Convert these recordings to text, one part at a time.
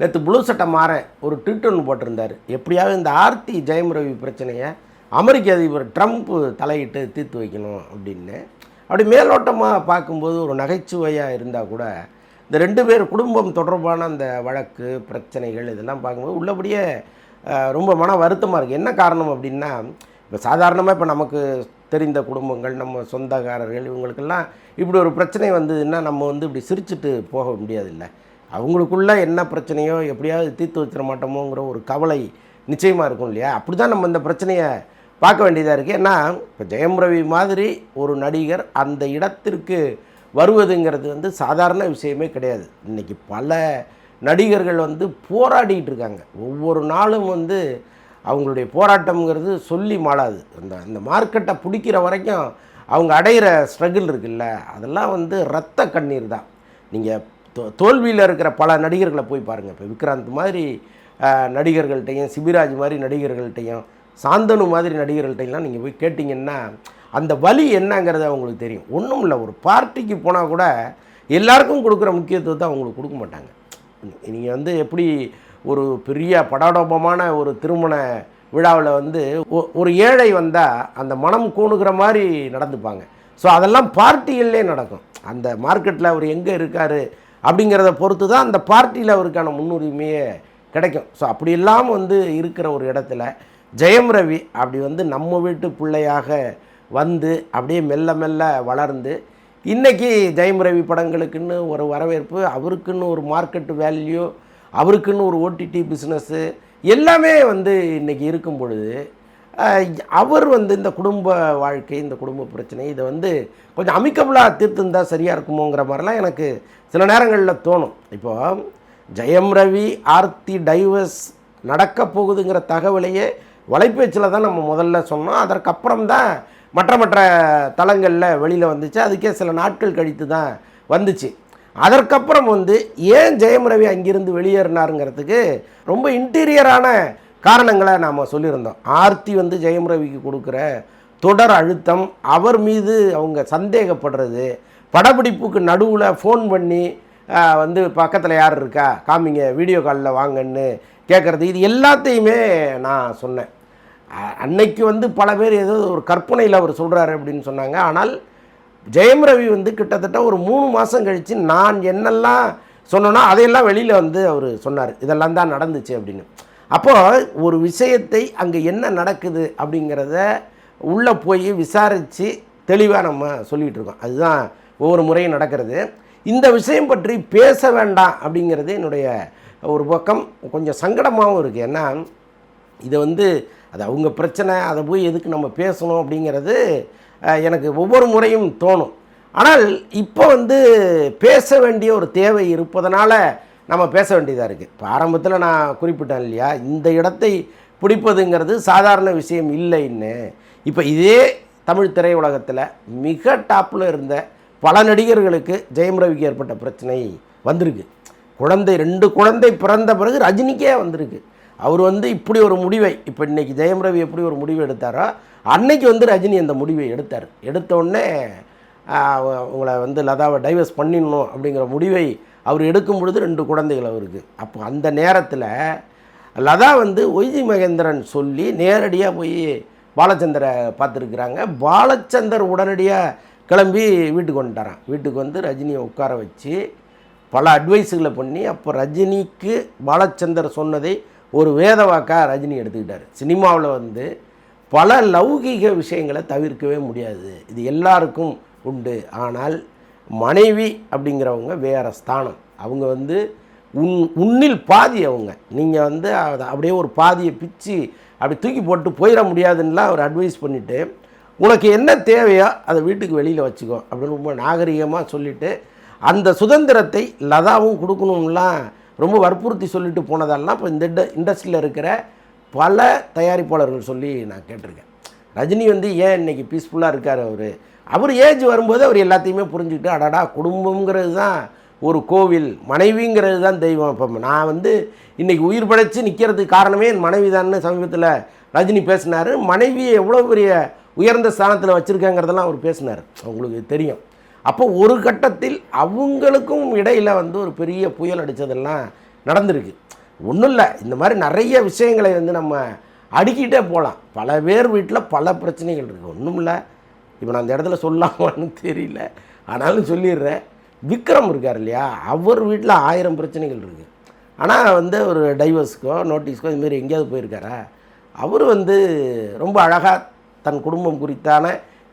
நேற்று ப்ளூ சட்டை மாற ஒரு ட்விட் ஒன்று போட்டிருந்தார். எப்படியாவது இந்த ஆர்த்தி ஜெயம் ரவி பிரச்சனையை அமெரிக்க அதிபர் ட்ரம்ப் தலையிட்டு தீர்த்து வைக்கணும் அப்படின்னு. அப்படி மேலோட்டமாக பார்க்கும்போது ஒரு நகைச்சுவையாக இருந்தால் கூட இந்த ரெண்டு பேர் குடும்பம் தொடர்பான அந்த வழக்கு பிரச்சனைகள் இதெல்லாம் பார்க்கும்போது உள்ளபடியே ரொம்ப மன வருத்தமாக இருக்குது என்ன காரணம் அப்படின்னா இப்போ சாதாரணமாக இப்போ நமக்கு தெரிந்த குடும்பங்கள் நம்ம சொந்தக்காரர்கள் இவங்களுக்கெல்லாம் இப்படி ஒரு பிரச்சனை வந்ததுன்னா நம்ம வந்து இப்படி சிரிச்சுட்டு போக முடியாதுல்ல. அவங்களுக்குள்ள என்ன பிரச்சனையோ எப்படியாவது தீர்த்து வச்சிட மாட்டோமோங்கிற ஒரு கவலை நிச்சயமாக இருக்கும் இல்லையா? அப்படி தான் நம்ம இந்த பிரச்சனையை பார்க்க வேண்டியதாக இருக்குது ஏன்னா இப்போ ஜெயம் ரவி மாதிரி ஒரு நடிகர் அந்த இடத்திற்கு வருவதுங்கிறது வந்து சாதாரண விஷயமே கிடையாது. இன்றைக்கி பல நடிகர்கள் வந்து போராடிட்டு இருக்காங்க. ஒவ்வொரு நாளும் வந்து அவங்களுடைய போராட்டம்ங்கிறது சொல்லி மாளாது. அந்த அந்த மார்க்கெட்டை பிடிக்கிற வரைக்கும் அவங்க அடையிற ஸ்ட்ரகிள் இருக்குல்ல அதெல்லாம் வந்து ரத்த கண்ணீர் தான். நீங்கள் தோல்வியில் இருக்கிற பல நடிகர்களை போய் பாருங்கள் இப்போ விக்ராந்த் மாதிரி நடிகர்கள்ட்டையும் சிபிராஜ் மாதிரி நடிகர்கள்ட்டையும் சாந்தனு மாதிரி நடிகர்கள்ட்டையெல்லாம் நீங்கள் போய் கேட்டிங்கன்னா அந்த வலி என்னங்கிறது அவங்களுக்கு தெரியும். ஒன்றும் இல்லை ஒரு பார்ட்டிக்கு போனால் கூட எல்லாருக்கும் கொடுக்குற முக்கியத்துவத்தை அவங்களுக்கு கொடுக்க மாட்டாங்க. நீங்கள் வந்து எப்படி ஒரு பெரிய படாடோபமான ஒரு திருமண விழாவில் வந்து ஒ- ஒரு ஏழை வந்தால் அந்த மனம் கூணுகிற மாதிரி நடந்துப்பாங்க. ஸோ அதெல்லாம் பார்ட்டிகள்லே நடக்கும். அந்த மார்க்கெட்டில் அவர் எங்கே இருக்கார் அப்படிங்கிறத பொறுத்து தான் அந்த பார்ட்டியில் அவருக்கான முன்னுரிமையே கிடைக்கும். ஸோ அப்படி இல்லாமல் வந்து இருக்கிற ஒரு இடத்துல ஜெயம் ரவி அப்படி வந்து நம்ம வீட்டு பிள்ளையாக வந்து அப்படியே மெல்ல மெல்ல வளர்ந்து இன்றைக்கி ஜெயம் ரவி படங்களுக்குன்னு ஒரு வரவேற்பு அவருக்குன்னு ஒரு மார்க்கெட் வேல்யூ அவருக்குன்னு ஒரு ஓடிடி பிஸ்னஸ்ஸு எல்லாமே வந்து இன்றைக்கி இருக்கும் பொழுது அவர் வந்து இந்த குடும்ப வாழ்க்கை இந்த குடும்ப பிரச்சனை இதை வந்து கொஞ்சம் அமிக்கபுளாக தீர்த்துருந்தா சரியாக இருக்குமோங்கிற மாதிரிலாம் எனக்கு சில நேரங்களில் தோணும். இப்போது ஜெயம் ரவி ஆர்த்தி டைவர்ஸ் நடக்க போகுதுங்கிற தகவலையே வலைப்பேச்சில் தான் நம்ம முதல்ல சொன்னோம். அதற்கப்புறம் தான் மற்ற மற்ற தளங்களில் வெளியில் வந்துச்சு. அதுக்கே சில நாட்கள் கழித்து தான் வந்துச்சு. அதற்கப்புறம் வந்து ஏன் ஜெயம் ரவி அங்கிருந்து வெளியேறினாருங்கிறதுக்கு ரொம்ப இன்டீரியரான காரணங்களை நாம் சொல்லியிருந்தோம். ஆர்த்தி வந்து ஜெயம் ரவிக்கு கொடுக்குற தொடர் அழுத்தம் அவர் மீது அவங்க சந்தேகப்படுறது படப்பிடிப்புக்கு நடுவில் ஃபோன் பண்ணி வந்து பக்கத்தில் யார் இருக்கா? காமிங்க வீடியோ காலில் வாங்கன்னு கேட்குறது இது எல்லாத்தையுமே நான் சொன்னேன். அன்னைக்கு வந்து பல பேர் ஏதோ ஒரு கற்பனையில் அவர் சொல்கிறாரு அப்படின்னு சொன்னாங்க. ஆனால் ஜெயம் ரவி வந்து கிட்டத்தட்ட ஒரு மூணு மாதம் கழித்து நான் என்னெல்லாம் சொன்னோன்னா அதையெல்லாம் வெளியில் வந்து அவர் சொன்னார். இதெல்லாம் தான் நடந்துச்சு அப்படின்னு. அப்போது ஒரு விஷயத்தை அங்கே என்ன நடக்குது அப்படிங்கிறத உள்ளே போய் விசாரித்து தெளிவாக நம்ம சொல்லிகிட்டு இருக்கோம். அதுதான் ஒவ்வொரு முறையும் நடக்கிறது. இந்த விஷயம் பற்றி பேச வேண்டாம் அப்படிங்கிறது என்னுடைய ஒரு பக்கம் கொஞ்சம் சங்கடமாகவும் இருக்குது ஏன்னா இதை வந்து அது அவங்க பிரச்சனை அதை போய் எதுக்கு நம்ம பேசணும் அப்படிங்கிறது எனக்கு ஒவ்வொரு முறையும் தோணும். ஆனால் இப்போ வந்து பேச வேண்டிய ஒரு தேவை இருப்பதனால நம்ம பேச வேண்டியதாக இருக்குது இப்போ ஆரம்பத்தில் நான் குறிப்பிட்டேன் இல்லையா இந்த இடத்தை பிடிப்பதுங்கிறது சாதாரண விஷயம் இல்லைன்னு. இப்போ இதே தமிழ் திரையுலகத்தில் மிக டாப்பில் இருந்த பல நடிகர்களுக்கு ஜெயம் ரவிக்கு ஏற்பட்ட பிரச்சனை வந்திருக்கு. குழந்தை ரெண்டு குழந்தை பிறந்த பிறகு ரஜினிக்கே வந்திருக்கு. அவர் வந்து இப்படி ஒரு முடிவை இப்போ இன்றைக்கி ஜெயம் ரவி எப்படி ஒரு முடிவு எடுத்தாரோ அன்னைக்கு வந்து ரஜினி அந்த முடிவை எடுத்தார். எடுத்தோடனே உங்களை வந்து லதாவை டைவர்ஸ் பண்ணிடணும் அப்படிங்கிற முடிவை அவர் எடுக்கும் பொழுது ரெண்டு குழந்தைகள் அவருக்கு. அப்போ அந்த நேரத்தில் லதா வந்து ஒய்ஜி மகேந்திரன் சொல்லி நேரடியாக போய் பாலச்சந்தரை பார்த்துருக்குறாங்க. பாலச்சந்தர் உடனடியாக கிளம்பி வீட்டுக்கு வந்துட்டாரான் வீட்டுக்கு வந்து ரஜினியை உட்கார வச்சு பல அட்வைஸுகளை பண்ணி அப்போ ரஜினிக்கு பாலச்சந்தர் சொன்னதை ஒரு வேதவாக்க ரஜினி எடுத்துக்கிட்டார். சினிமாவில் வந்து பல லௌகீக விஷயங்களை தவிர்க்கவே முடியாது. இது எல்லாருக்கும் உண்டு. ஆனால் மனைவி அப்படிங்கிறவங்க வேற ஸ்தானம். அவங்க வந்து உன் உன்னில் பாதி அவங்க. நீங்கள் வந்து அதை அப்படியே ஒரு பாதியை பிச்சு அப்படி தூக்கி போட்டு போயிட முடியாதுன்னெலாம் அவர் அட்வைஸ் பண்ணிவிட்டு உனக்கு என்ன தேவையோ அதை வீட்டுக்கு வெளியில் வச்சுக்கோ அப்படின்னு ரொம்ப நாகரிகமாக சொல்லிவிட்டு அந்த சுதந்திரத்தை லதாவும் கொடுக்கணும்லாம் ரொம்ப வற்புறுத்தி சொல்லிட்டு போனதெல்லாம் இப்போ இந்த இண்டஸ்ட்ரியில் இருக்கிற பல தயாரிப்பாளர்கள் சொல்லி நான் கேட்டிருக்கேன். ரஜினி வந்து ஏன் இன்றைக்கி பீஸ்ஃபுல்லாக இருக்கார் அவர்? அவர் ஏஜ் வரும்போது அவர் எல்லாத்தையுமே புரிஞ்சுக்கிட்டு அடடா குடும்பங்கிறது தான் ஒரு கோவில் மனைவிங்கிறது தான் தெய்வம். இப்போ நான் வந்து இன்னைக்கு உயிர் படைச்சு நிற்கிறதுக்கு காரணமே என் மனைவி தான் சமீபத்தில் ரஜினி பேசினார். மனைவியை எவ்வளோ பெரிய உயர்ந்த ஸ்தானத்தில் வச்சுருக்காங்கிறதெல்லாம் அவர் பேசினார். அவங்களுக்கு தெரியும். அப்போ ஒரு கட்டத்தில் அவங்களுக்கும் இடையில் வந்து ஒரு பெரிய புயல் அடித்ததெல்லாம் நடந்திருக்கு. ஒன்றும் இல்லை இந்த மாதிரி நிறைய விஷயங்களை வந்து நம்ம அடுக்கிட்டே போகலாம் பல பேர் வீட்டில் பல பிரச்சனைகள் இருக்குது ஒன்றும் இல்லை இப்போ நான் அந்த இடத்துல சொல்லாமான்னு தெரியல. ஆனாலும் சொல்லிடுறேன். விக்ரம் இருக்கார் இல்லையா? அவர் வீட்டில் ஆயிரம் பிரச்சனைகள் இருக்குது ஆனால் வந்து ஒரு டைவர்ஸ்க்கோ நோட்டீஸ்க்கோ இதுமாரி எங்கேயாவது போயிருக்காரா? அவர் வந்து ரொம்ப அழகாக தன் குடும்பம் குறித்தான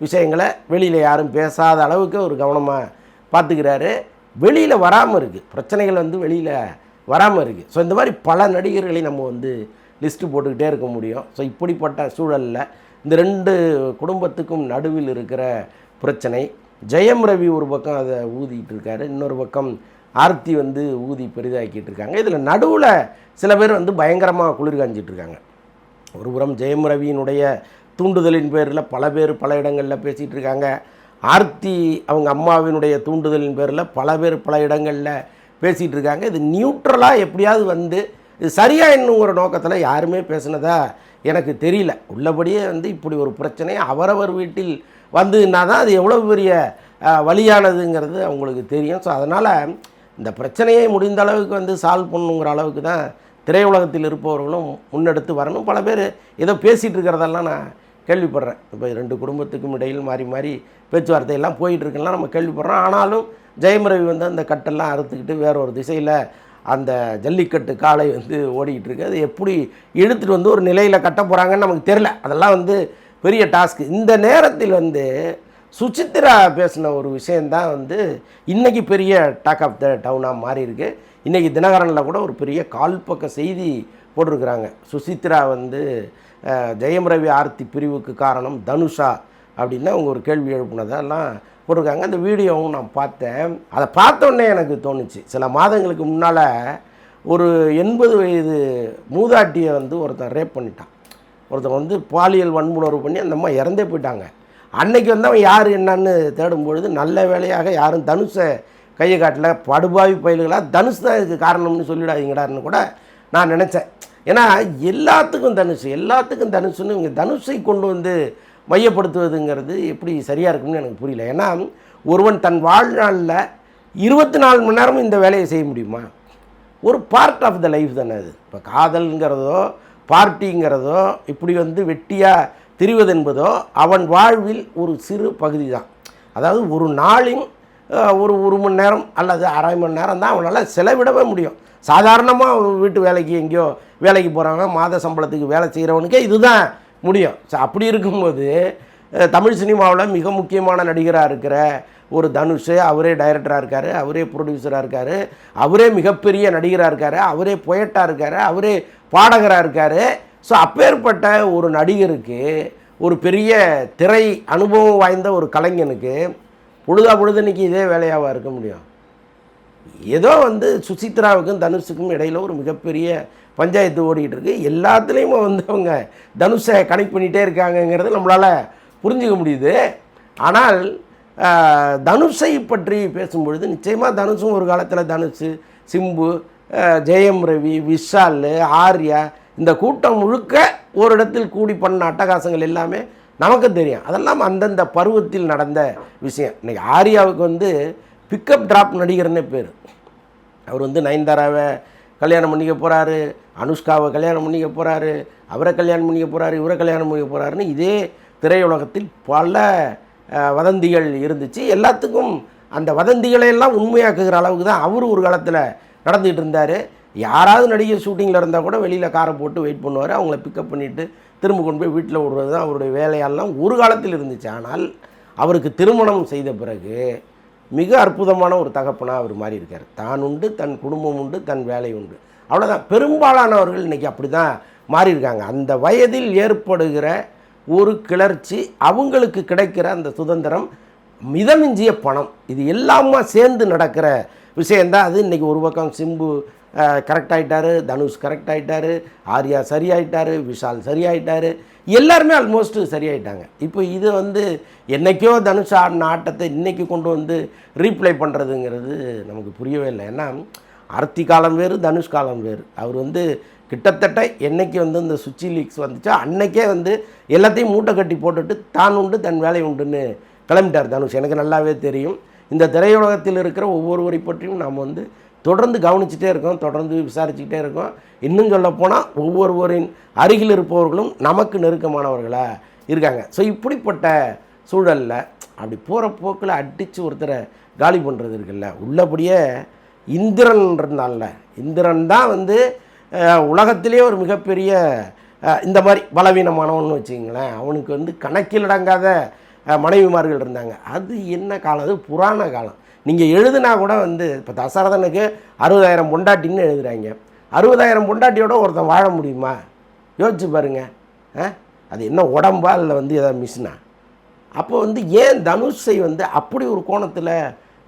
விஷயங்களை வெளியில் யாரும் பேசாத அளவுக்கு ஒரு கவனமாக பார்த்துக்கிறாரு. வெளியில் வராமல் இருக்குது பிரச்சனைகள் வந்து வெளியில் வராமல் இருக்குது ஸோ இந்த மாதிரி பல நடிகர்களை நம்ம வந்து லிஸ்ட்டு போட்டுக்கிட்டே இருக்க முடியும். ஸோ இப்படிப்பட்ட சூழலில் இந்த ரெண்டு குடும்பத்துக்கும் நடுவில் இருக்கிற பிரச்சனை. ஜெயம் ரவி ஒரு பக்கம் அதை ஊதிட்டு இருக்காரு இன்னொரு பக்கம் ஆர்த்தி வந்து ஊதி பெரிதாக்கிட்டு இருக்காங்க. இதில் நடுவில் சில பேர் வந்து பயங்கரமாக குளிர் காஞ்சிட்டு இருக்காங்க. ஒருபுறம் ஜெயம் ரவியினுடைய தூண்டுதலின் பேரில் பல பேர் பல இடங்களில் பேசிகிட்டு இருக்காங்க. ஆர்த்தி அவங்க அம்மாவினுடைய தூண்டுதலின் பேரில் பல பேர் பல இடங்களில் பேசிகிட்டு இருக்காங்க. இது நியூட்ரலாக எப்படியாவது வந்து இது சரியா என்னங்கிற நோக்கத்தில் யாருமே பேசுனதா எனக்கு தெரியல. உள்ளபடியே வந்து இப்படி ஒரு பிரச்சனையை அவரவர் வீட்டில் வந்ததுன்னா தான் அது எவ்வளோ பெரிய வழியானதுங்கிறது அவங்களுக்கு தெரியும். ஸோ அதனால் இந்த பிரச்சனையை முடிந்த அளவுக்கு வந்து சால்வ் பண்ணுங்கிற அளவுக்கு தான் திரையுலகத்தில் இருப்பவர்களும் முன்னெடுத்து வரணும். பல பேர் ஏதோ பேசிகிட்டு இருக்கிறதெல்லாம் நான் கேள்விப்படுறேன். இப்போ ரெண்டு குடும்பத்துக்கும் இடையில் மாறி மாறி பேச்சுவார்த்தை எல்லாம் நம்ம கேள்விப்படுறோம். ஆனாலும் ஜெயம் ரவி வந்து அந்த கட்டெல்லாம் அறுத்துக்கிட்டு வேற ஒரு திசையில் அந்த ஜல்லிக்கட்டு காளை வந்து ஓடிக்கிட்டு இருக்கு. அது எப்படி இழுத்துட்டு வந்து ஒரு நிலையில் கட்ட போகிறாங்கன்னு நமக்கு தெரில அதெல்லாம் வந்து பெரிய டாஸ்க். இந்த நேரத்தில் வந்து சுசித்ரா பேசின ஒரு விஷயந்தான் வந்து இன்றைக்கி பெரிய டாக் ஆஃப் த டவுனாக மாறி இருக்கு. இன்றைக்கி தினகரனில் கூட ஒரு பெரிய கால்பக்க செய்தி போட்டிருக்கிறாங்க. சுசித்ரா வந்து ஜெயம் ரவி ஆர்த்தி பிரிவுக்கு காரணம் தனுஷா அப்படின்னு அவங்க ஒரு கேள்வி எழுப்புனதெல்லாம் போட்டிருக்காங்க. அந்த வீடியோவும் நான் பார்த்தேன். அதை பார்த்தோன்னே எனக்கு தோணுச்சு. சில மாதங்களுக்கு முன்னால் ஒரு எண்பது வயது மூதாட்டியை வந்து ஒருத்தன் ரேப் பண்ணிட்டான். ஒருத்தன் வந்து பாலியல் வன்முணர்வு பண்ணி அந்த அம்மா இறந்தே போயிட்டாங்க. அன்னைக்கு வந்து அவன் யார் என்னன்னு தேடும் பொழுது நல்ல வேலையாக யாரும் தனுஷை கையை காட்டல. படுபாவி பயில்களாக தனுஷ் தான் இதுக்கு காரணம்னு சொல்லிடாதீங்கடான்னு கூட நான் நினச்சேன். ஏன்னா எல்லாத்துக்கும் தனுஷ் எல்லாத்துக்கும் தனுஷுன்னு இவங்க தனுஷை கொண்டு வந்து மையப்படுத்துவதுங்கிறது எப்படி சரியாக இருக்கும்னு எனக்கு புரியல. ஏன்னா ஒருவன் தன் வாழ்நாளில் இருபத்தி நாலு மணி நேரமும் இந்த வேலையை செய்ய முடியுமா? ஒரு பார்ட் ஆஃப் த லைஃப் தானே அது. இப்போ காதல்ங்கிறதோ பார்ட்டிங்கிறதோ இப்படி வந்து வெட்டியாக திரிவதென்பதோ அவன் வாழ்வில் ஒரு சிறு பகுதி தான். அதாவது ஒரு நாளின் ஒரு ஒரு மணி நேரம் அல்லது அரை மணி நேரம் தான் அவனால் செலவிடவே முடியும். சாதாரணமாக வீட்டு வேலைக்கு எங்கேயோ வேலைக்கு போகிறவன் மாத சம்பளத்துக்கு வேலை செய்கிறவனுக்கே இதுதான். முடியும். ஸோ அப்படி இருக்கும்போது தமிழ் சினிமாவில் மிக முக்கியமான நடிகராக இருக்கிற ஒரு தனுஷ் அவரே டைரக்டராக இருக்கார் அவரே ப்ரொடியூசராக இருக்கார் அவரே மிகப்பெரிய நடிகராக இருக்கார் அவரே பொயட்டாக இருக்கார் அவரே பாடகராக இருக்கார். ஸோ அப்பேற்பட்ட ஒரு நடிகருக்கு ஒரு பெரிய திரை அனுபவம் வாய்ந்த ஒரு கலைஞனுக்கு பொழுதா பொழுதுன்னைக்கு இதே வேலையாக இருக்க முடியும்? ஏதோ வந்து சுசித்ராவுக்கும் தனுஷுக்கும் இடையில் ஒரு மிகப்பெரிய பஞ்சாயத்து ஓடிக்கிட்டு இருக்கு. எல்லாத்துலேயுமே வந்து அவங்க தனுஷை கனெக்ட் பண்ணிகிட்டே இருக்காங்கங்கிறது நம்மளால் புரிஞ்சுக்க முடியுது. ஆனால் தனுஷை பற்றி பேசும்பொழுது நிச்சயமாக தனுஷும் ஒரு காலத்தில் தனுஷ் சிம்பு ஜெயம் ரவி விஷால் ஆர்யா இந்த கூட்டம் முழுக்க ஒரு இடத்தில் கூடி பண்ண அட்டகாசங்கள் எல்லாமே நமக்கு தெரியும். அதெல்லாம் அந்தந்த பருவத்தில் நடந்த விஷயம். இன்றைக்கி ஆர்யாவுக்கு வந்து பிக்கப் ட்ராப் நடிகர்னே பேர். அவர் வந்து நயன்தாராவை கல்யாணம் பண்ணிக்க போகிறாரு அனுஷ்காவை கல்யாணம் பண்ணிக்க போகிறாரு அவரை கல்யாணம் பண்ணிக்க போகிறாரு இவரை கல்யாணம் பண்ணிக்க போகிறாருன்னு இதே திரையுலகத்தில் பல வதந்திகள் இருந்துச்சு. எல்லாத்துக்கும் அந்த வதந்திகளை எல்லாம் உண்மையாக்குகிற அளவுக்கு தான் அவர் ஒரு காலத்தில் நடந்துகிட்டு இருந்தார். யாராவது நடிகர் ஷூட்டிங்கில் இருந்தால் கூட வெளியில் காரை போட்டு வெயிட் பண்ணுவார். அவங்கள பிக்கப் பண்ணிவிட்டு திரும்ப கொண்டு போய் வீட்டில் விடுறது தான் அவருடைய வேலையெல்லாம் ஒரு காலத்தில் இருந்துச்சு. ஆனால் அவருக்கு திருமணம் செய்த பிறகு மிக அற்புதமான ஒரு தகப்பனாக அவர் மாறி இருக்கார். தான் உண்டு தன் குடும்பம் உண்டு தன் வேலை உண்டு. அவ்வளோதான் பெரும்பாலானவர்கள் இன்றைக்கி அப்படி தான் மாறியிருக்காங்க அந்த வயதில் ஏற்படுகிற ஒரு கிளர்ச்சி அவங்களுக்கு கிடைக்கிற அந்த சுதந்திரம் மிதமிஞ்சிய பணம் இது எல்லாமே சேர்ந்து நடக்கிற விஷயந்தான் அது இன்றைக்கி ஒரு பக்கம் சிம்பு கரெக்ட் ஆகிட்டாரு தனுஷ் கரெக்ட் ஆகிட்டாரு ஆர்யா சரியாயிட்டாரு விஷால் சரியாயிட்டாரு. எல்லாருமே ஆல்மோஸ்ட்டு சரியாயிட்டாங்க. இப்போ இது வந்து என்னைக்கோ தனுஷ் ஆடின ஆட்டத்தை இன்றைக்கி கொண்டு வந்து ரீப்ளை பண்ணுறதுங்கிறது நமக்கு புரியவே இல்லை. ஏன்னா ஆர்த்தி காலம் வேறு தனுஷ் காலம் வேறு. அவர் வந்து கிட்டத்தட்ட என்னைக்கு வந்து இந்த சுச்சி லீக்ஸ் வந்துச்சோ அன்னைக்கே வந்து எல்லாத்தையும் மூட்டை கட்டி போட்டுட்டு தான் உண்டு தன் வேலை உண்டுன்னு கிளம்பிட்டார் தனுஷ். எனக்கு நல்லாவே தெரியும். இந்த திரையுலகத்தில் இருக்கிற ஒவ்வொருவரை பற்றியும் நாம் வந்து தொடர்ந்து கவனிச்சுட்டே இருக்கோம் தொடர்ந்து விசாரிச்சுக்கிட்டே இருக்கோம். இன்னும் சொல்ல போனால் ஒவ்வொருவரின் அருகில் இருப்பவர்களும் நமக்கு நெருக்கமானவர்களாக இருக்காங்க. ஸோ இப்படிப்பட்ட சூழலில் அப்படி போகிற போக்கில் அடித்து ஒருத்தரை காலி பண்ணுறது இருக்குல்ல உள்ளபடியே இந்திரன் இருந்தான்ல. இந்திரன் தான் வந்து உலகத்திலே ஒரு மிகப்பெரிய இந்த மாதிரி பலவீனமானவன் வச்சுங்களேன் அவனுக்கு வந்து கணக்கில் அடங்காத மனைவிமார்கள் இருந்தாங்க. அது என்ன காலம்? அது புராண காலம். நீங்கள் எழுதுனா கூட வந்து இப்போ தசரதனுக்கு அறுபதாயிரம் பொண்டாட்டின்னு எழுதுகிறாங்க அறுபதாயிரம் பொண்டாட்டியோட ஒருத்தன் வாழ முடியுமா? யோசிச்சு பாருங்க. அது என்ன உடம்பா இல்லை வந்து ஏதாவது மிஷினா? அப்போ வந்து ஏன் தனுஷை வந்து அப்படி ஒரு கோணத்தில்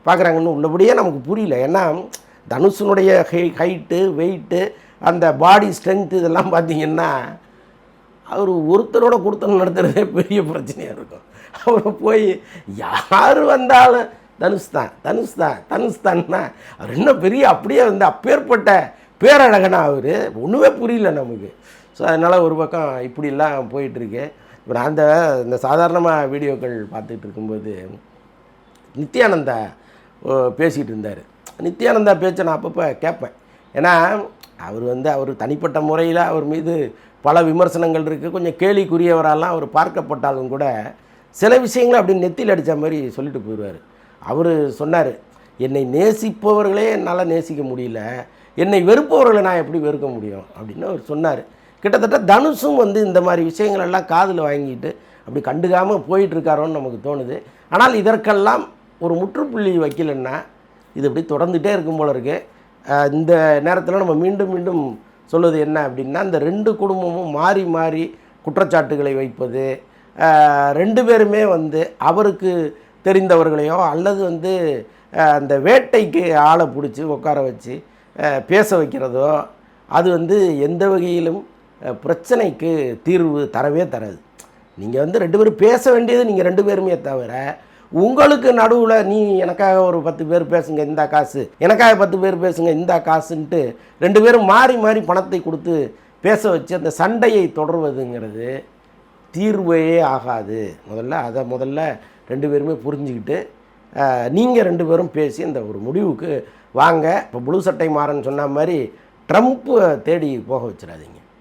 பார்க்குறாங்கன்னு உள்ளபடியே நமக்கு புரியல. ஏன்னா தனுஷனுடைய ஹை ஹைட்டு வெயிட்டு அந்த பாடி ஸ்ட்ரென்த்து இதெல்லாம் பார்த்தீங்கன்னா அவர் ஒருத்தரோட கொடுத்தன நடத்துகிறதே பெரிய பிரச்சனையாக இருக்கும். அவர் போய் யார் வந்தாலும் தனுஷ் தான் தனுஷ் தான் தனுஷ் தான் அவர் இன்னும் பெரிய அப்படியே வந்து அப்பேற்பட்ட பேரழகனா அவர். ஒன்றுமே புரியல நமக்கு. ஸோ அதனால் ஒரு பக்கம் இப்படிலாம் போயிட்டுருக்கு. இப்போ நான் அந்த இந்த சாதாரணமாக வீடியோக்கள் பார்த்துட்டு இருக்கும்போது நித்யானந்தா பேசிகிட்டு இருந்தார். நித்யானந்தா பேச்சை நான் அப்பப்போ கேட்பேன். ஏன்னா அவர் வந்து அவர் தனிப்பட்ட முறையில் அவர் மீது பல விமர்சனங்கள் இருக்குது கொஞ்சம் கேலிக்குரியவரெல்லாம் அவர் பார்க்கப்பட்டாலும் கூட சில விஷயங்களை அப்படி நெத்தியில் அடித்த மாதிரி சொல்லிட்டு போயிடுவார் அவர் சொன்னார் என்னை நேசிப்பவர்களே என்னால் நேசிக்க முடியல. என்னை வெறுப்பவர்களை நான் எப்படி வெறுக்க முடியும்? அப்படின்னு அவர் சொன்னார். கிட்டத்தட்ட தனுஷும் வந்து இந்த மாதிரி விஷயங்களெல்லாம் காதில் வாங்கிட்டு அப்படி கண்டுக்காமல் போயிட்டுருக்காரோன்னு நமக்கு தோணுது. ஆனால் இதற்கெல்லாம் ஒரு முற்றுப்புள்ளி வைக்கலன்னா இது இப்படி தொடர்ந்துகிட்டே இருக்கும் போல இருக்குது இந்த நேரத்தில் நம்ம மீண்டும் மீண்டும் சொல்வது என்ன அப்படின்னா இந்த ரெண்டு குடும்பமும் மாறி மாறி குற்றச்சாட்டுகளை வைப்பது ரெண்டு பேருமே வந்து அவருக்கு தெரிந்தவர்களையோ அல்லது வந்து அந்த வேட்டைக்கு ஆளை பிடிச்சி உட்கார வச்சு பேச வைக்கிறதோ அது வந்து எந்த வகையிலும் பிரச்சனைக்கு தீர்வு தரவே தராது. நீங்கள் வந்து ரெண்டு பேரும் பேச வேண்டியது நீங்கள் ரெண்டு பேருமே தவிர உங்களுக்கு நடுவில் நீ எனக்காக ஒரு பத்து பேர் பேசுங்க இந்த காசு. எனக்காக பத்து பேர் பேசுங்க இந்த காசுன்ட்டு ரெண்டு பேரும் மாறி மாறி பணத்தை கொடுத்து பேச வச்சு அந்த சண்டையை தொடர்வதுங்கிறது தீர்வே ஆகாது. முதல்ல அதை முதல்ல ரெண்டு பேருமே புரிஞ்சுக்கிட்டு நீங்கள் ரெண்டு பேரும் பேசி அந்த ஒரு முடிவுக்கு வாங்க. இப்போ ப்ளூ சட்டை மாறன்னு சொன்ன மாதிரி ட்ரம்ப்பு தேடி போக வச்சிடாதீங்க.